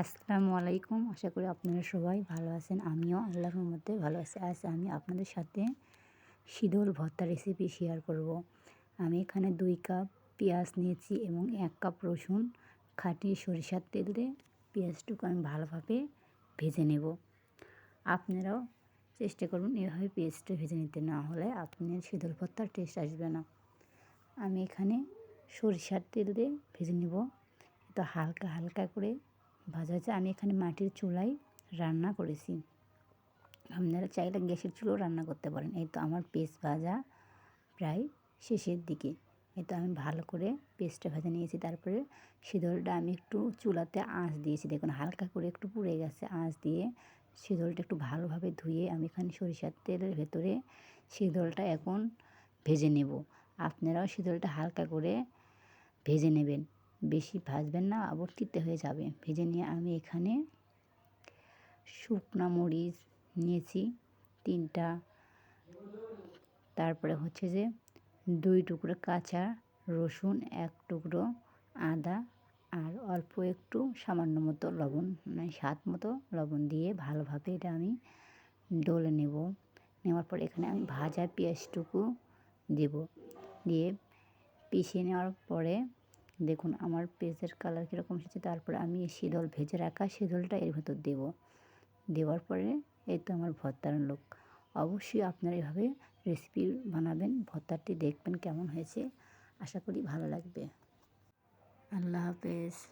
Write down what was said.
আসসালামু আলাইকুম। আশা করি আপনারা সবাই ভালো আছেন। আমিও আল্লাহর মধ্যে ভালো আছি। আজ আমি আপনাদের সাথে শীতল ভর্তা রেসিপি শেয়ার করব। আমি এখানে দুই কাপ পেঁয়াজ নিয়েছি এবং এক কাপ রসুন, খাঁটি সরিষার তেল দিয়ে পেঁয়াজটুকু আমি ভালোভাবে ভেজে নেব। আপনারাও চেষ্টা করুন এভাবে পেঁয়াজটা ভেজে নিতে, না হলে আপনার শীতল ভর্তার টেস্ট আসবে না। আমি এখানে সরিষার তেল দিয়ে ভেজে নেব। তো হালকা হালকা করে ভাজা হয়েছে। আমি এখানে মাটির চুলায় রান্না করেছি। আপনারা চাইলে গ্যাসের চুলাও রান্না করতে পারেন। এই তো আমার পেস্ট ভাজা প্রায় শেষের দিকে। এই তো আমি ভালো করে পেস্টটা ভাজা নিয়েছি। তারপরে শীতলটা আমি একটু চুলাতে আঁচ দিয়েছি। দেখুন, হালকা করে একটু পুড়ে গেছে আঁচ দিয়ে। শীতলটা একটু ভালোভাবে ধুয়ে আমি এখানে সরিষার তেলের ভেতরে শীতলটা এখন ভেজে নেব। আপনারাও শীতলটা হালকা করে ভেজে নেবেন। বেশি ভাজবেন না আবার তিতে হয়ে যাবে। ভেজে নিয়ে আমি এখানে শুকনা মরিচ নিয়েছি, তিনটা। তারপরে হচ্ছে যে দুই টুকরো কাঁচা রসুন, এক টুকরো আদা আর অল্প একটু সামান্য মতো লবণ মানে স্বাদ মতো লবণ দিয়ে ভালোভাবে এটা আমি ডলে নেব। নেওয়ার পর এখানে আমি ভাজা পেঁয়াজটুকু দেব। দিয়ে পিষে নেওয়ার পরে দেখুন আমার পেঁয়াজের কালার কীরকম এসেছে, তারপরে আমি শীতল ভেজে রাখা শীতলটা এর ভেতর দেবো। দেওয়ার পরে এই তো আমার ভর্তার লোক অবশ্যই আপনারা এভাবে রেসিপি বানাবেন, ভর্তাটি দেখবেন কেমন হয়েছে। আশা করি ভালো লাগবে। আল্লাহ হাফেজ।